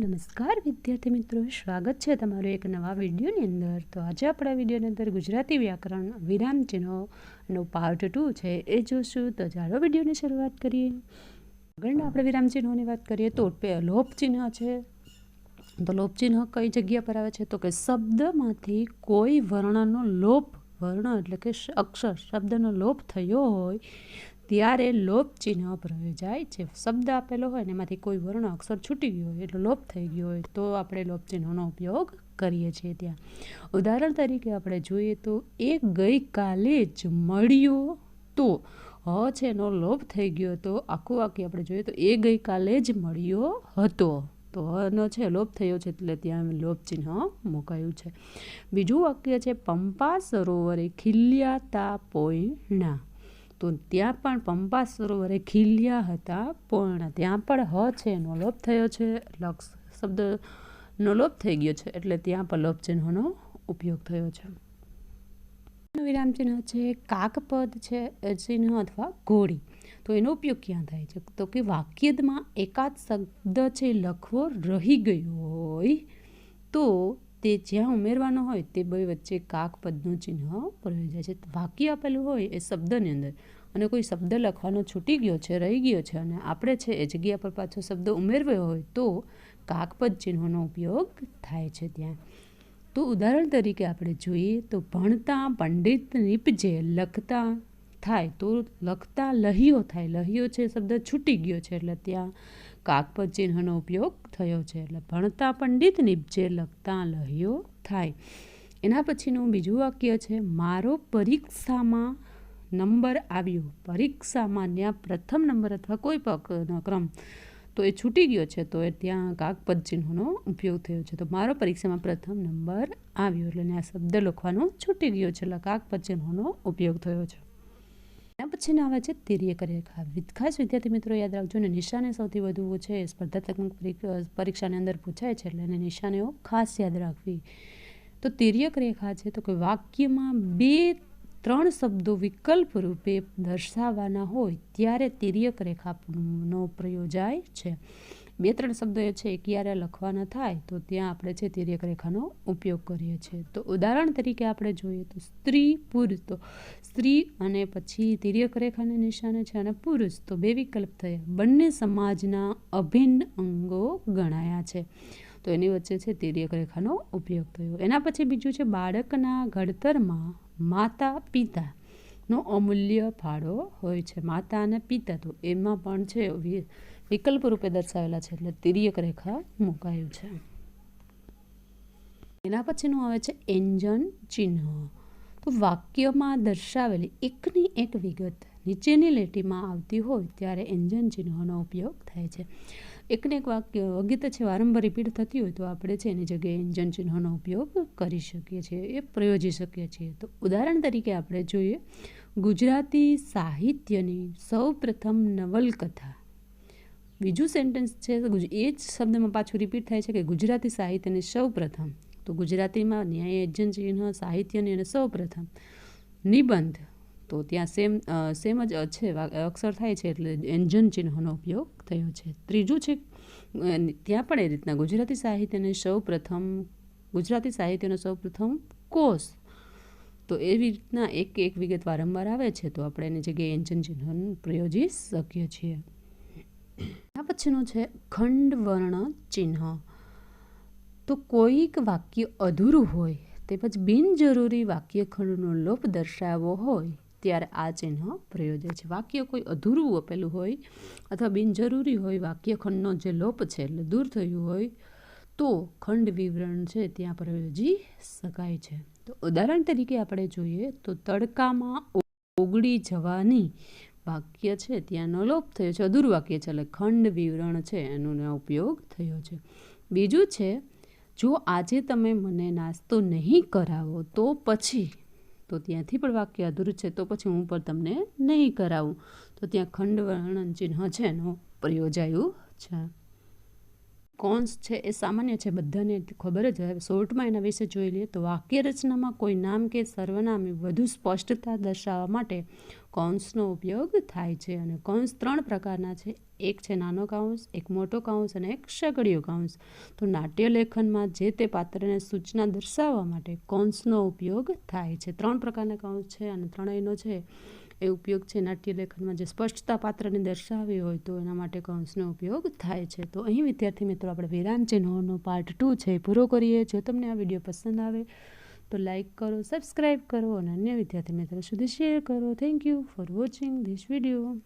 નમસ્કાર વિદ્યાર્થી મિત્રો, સ્વાગત છે તમારું એક નવા વિડીયોની અંદર. તો આજે આપણા વિડીયોની અંદર ગુજરાતી વ્યાકરણ વિરામ ચિહ્નોનો પાર્ટ ટુ છે એ જોશું. તો ચાલો વિડીયોની શરૂઆત કરીએ. આગળના આપણે વિરામ ચિહ્નોની વાત કરીએ તો લોપ ચિહ્ન છે. તો લોપ ચિહ્ન કઈ જગ્યા પર આવે છે? તો કે શબ્દમાંથી કોઈ વર્ણનો લોપ, વર્ણ એટલે કે અક્ષર, શબ્દનો લોપ થયો હોય ત્યારે લોપ ચિહ્ન પ્રયોજાય છે. શબ્દ આપેલો હોય ને એમાંથી કોઈ વર્ણ અક્ષર છૂટી ગયો હોય એટલે લોપ થઈ ગયો હોય તો આપણે લોપ ચિહ્નનો ઉપયોગ કરીએ છીએ ત્યાં. ઉદાહરણ તરીકે આપણે જોઈએ તો, એ ગઈકાલે જ મળ્યો તો હ છે એનો લોપ થઈ ગયો તો. આખું વાક્ય આપણે જોઈએ તો, એ ગઈકાલે જ મળ્યો હતો તો હનો છે, લોપ થયો છે એટલે ત્યાં લોપ ચિહ્ન મુકાયું છે. બીજું વાક્ય છે, પંપા સરોવરે ખીલ્યા તા પોયણા તો ત્યાં પણ પંપા સરોવરે ખીલ્યા હતા, પણ ત્યાં પણ હ છે એનો લોપ થયો છે, લક્ષ શબ્દનો લોપ થઈ ગયો છે, એટલે ત્યાં પણ લોપ ચિહ્નનો ઉપયોગ થયો છે. વિરામ ચિહ્ન છે કાકપદ છે ચિહ્ન અથવા ઘોડી તો એનો ઉપયોગ ક્યાં થાય છે? તો કે વાક્યમાં એકાદ શબ્દ છે લખવો રહી ગયો હોય, તો તે જ્યાં ઉમેરવાનો હોય તે બે વચ્ચે કાક પદનું ચિહ્ન પ્રયોજાય છે. વાક્ય આપેલું હોય એ શબ્દની અંદર અને કોઈ શબ્દ લખવાનો છૂટી ગયો છે, રહી ગયો છે અને આપણે છે એ જગ્યા પર પાછો શબ્દ ઉમેરવો હોય તો કાકપદ ચિહ્નોનો ઉપયોગ થાય છે ત્યાં. તો ઉદાહરણ તરીકે આપણે જોઈએ તો ભણતા, પંડિત, નીપજે, લખતા થાય તો લખતા લહિયો થાય. લહિયો છે શબ્દ છૂટી ગયો છે એટલે ત્યાં કાકપદ ચિહ્નનો ઉપયોગ થયો છે એટલે ભણતા પંડિત નિપજે લખતા લહિયો થાય. એના પછીનું બીજું વાક્ય છે, મારો પરીક્ષામાં નંબર આવ્યો. પરીક્ષામાં ત્યાં પ્રથમ નંબર અથવા કોઈ પગનો ક્રમ. તો એ છૂટી ગયો છે, તો એ ત્યાં કાકપદ ચિહ્નનો ઉપયોગ થયો છે. તો મારો પરીક્ષામાં પ્રથમ નંબર આવ્યો એટલે ત્યાં શબ્દ લખવાનો છૂટી ગયો છે એટલે કાકપદ ચિહ્નનો ઉપયોગ થયો છે. એના પછીના આવે છે તિર્યક રેખા ખાસ. વિદ્યાર્થી મિત્રો યાદ રાખજો ને નિશાને સૌથી વધુ છે, સ્પર્ધાત્મક પરીક્ષ- પરીક્ષાની અંદર પૂછાય છે એટલે એને નિશાનેઓ ખાસ યાદ રાખવી. તો તિર્યક રેખા છે તો કે વાક્યમાં બે, ત્રણ શબ્દો વિકલ્પ રૂપે દર્શાવવાના હોય ત્યારે તિર્યક રેખાનો પ્રયોજાય છે. બે ત્રણ શબ્દો એ છે ક્યારે લખવાના થાય, તો ત્યાં આપણે છે તિર્યક રેખાનો ઉપયોગ કરીએ છીએ. તો ઉદાહરણ તરીકે આપણે જોઈએ તો સ્ત્રી પુરુષ, તો સ્ત્રી અને પછી તિર્યક રેખાને નિશાને છે અને પુરુષ, તો બે વિકલ્પ થયા. બંને સમાજના અભિન્ન અંગો ગણાયા છે. તો એની વચ્ચે છે તિર્યક રેખાનો ઉપયોગ થયો. એના પછી બીજું છે બાળકના ઘડતરમાં માતા પિતા નો અમૂલ્ય ફાળો હોય છે. માતા અને પિતા, તો એમાં પણ છે વિકલ્પ રૂપે દર્શાવેલા છે એટલે તિર્યક રેખા મુકાયું છે. એના પછીનું આવે છે એન્જન ચિહ્ન. તો વાક્યમાં દર્શાવેલી એકની એક વિગત નીચેની લીટીમાં આવતી હોય ત્યારે એન્જન ચિહ્નનો ઉપયોગ થાય છે. એકને એક વાક્ય વગેરે છે, વારંવાર રિપીટ થતી હોય તો આપણે છે એની જગ્યાએ એન્જન ચિહ્નનો ઉપયોગ કરી શકીએ છીએ, એ પ્રયોજી શકીએ છીએ. તો ઉદાહરણ તરીકે આપણે જોઈએ, ગુજરાતી સાહિત્યની સૌપ્રથમ નવલકથા. બીજું સેન્ટેન્સ છે એ જ શબ્દમાં પાછું રિપીટ થાય છે કે ગુજરાતી સાહિત્યની સૌપ્રથમ. તો ગુજરાતીમાં ન્યાય એજન ચિહ્ન, સાહિત્યની અને સૌપ્રથમ. નિબંધ. તો ત્યાં સેમ સેમ જ છે અક્ષર થાય છે એટલે એન્જન ચિહ્નનો ઉપયોગ થયો છે. ત્રીજું છે ત્યાં પણ એ રીતના ગુજરાતી સાહિત્યને સૌપ્રથમ, ગુજરાતી સાહિત્યનો સૌપ્રથમ કોષ. તો એવી રીતના એક એક વિગત વારંવાર આવે છે, તો આપણે એની જગ્યાએ એન્જન ચિહ્ન પ્રયોજી શકીએ છીએ. આ પછીનું છે ખંડ વર્ણ ચિહ્ન. તો કોઈક વાક્ય અધૂરું હોય તે પછી બિનજરૂરી વાક્ય ખંડનો લોપ દર્શાવવો હોય, ત્યારે આ ચિહ્ન પ્રયોજાય છે. વાક્ય કોઈ અધૂરું આપેલું હોય અથવા બિનજરૂરી હોય વાક્ય ખંડનો જે લોપ છે એટલે દૂર થયું હોય, તો ખંડ વિવરણ છે ત્યાં પ્રયોજી શકાય છે. તો ઉદાહરણ તરીકે આપણે જોઈએ તો તડકામાં ઓગળી જવાની વાક્ય છે, ત્યાંનો લોપ થયો છે. અધૂરું વાક્ય છે એટલે ખંડ વિવરણ છે, એનો ઉપયોગ થયો છે. બીજું છે, જો આજે તમે મને નાસ્તો નહીં કરાવો, તો પછી, તો ત્યાંથી પણ વાક્ય અધૂરું છે, તો પછી હું પણ તમને નહીં કરાવું. તો ત્યાં ખંડ વર્ણન ચિહ્ન છે, એનો પ્રયોજાયું છે. કોન્સ છે એ સામાન્ય છે, બધાને ખબર જ હોય. શોર્ટમાં એના વિશે જોઈ લઈએ તો વાક્ય રચનામાં કોઈ નામ કે સર્વનામે વધુ સ્પષ્ટતા દર્શાવવા માટે કૌંસનો ઉપયોગ થાય છે અને કૌંસ ત્રણ પ્રકારના છે. એક છે નાનો કાઉન્સ, એક મોટો કાઉન્સ અને એક સગડીયો કાઉન્સ. તો નાટ્ય લેખનમાં જે તે પાત્રને સૂચના દર્શાવવા માટે કૌંસનો ઉપયોગ થાય છે. ત્રણ પ્રકારના કાઉન્સ છે અને ત્રણેયનો છે એ ઉપયોગ છે નાટ્ય લેખનમાં. જે સ્પષ્ટતા પાત્રને દર્શાવી હોય તો એના માટે કૌંસનો ઉપયોગ થાય છે. તો અહીં, વિદ્યાર્થી મિત્રો, આપણે વિરામ ચિહ્નોનો પાર્ટ ટુ છે પૂરો કરીએ. જો તમને આ વીડિયો પસંદ આવે તો લાઈક કરો સબસ્ક્રાઈબ કરો અને અન્ય વિદ્યાર્થી મિત્રો સુધી શેર કરો. Thank you for watching this video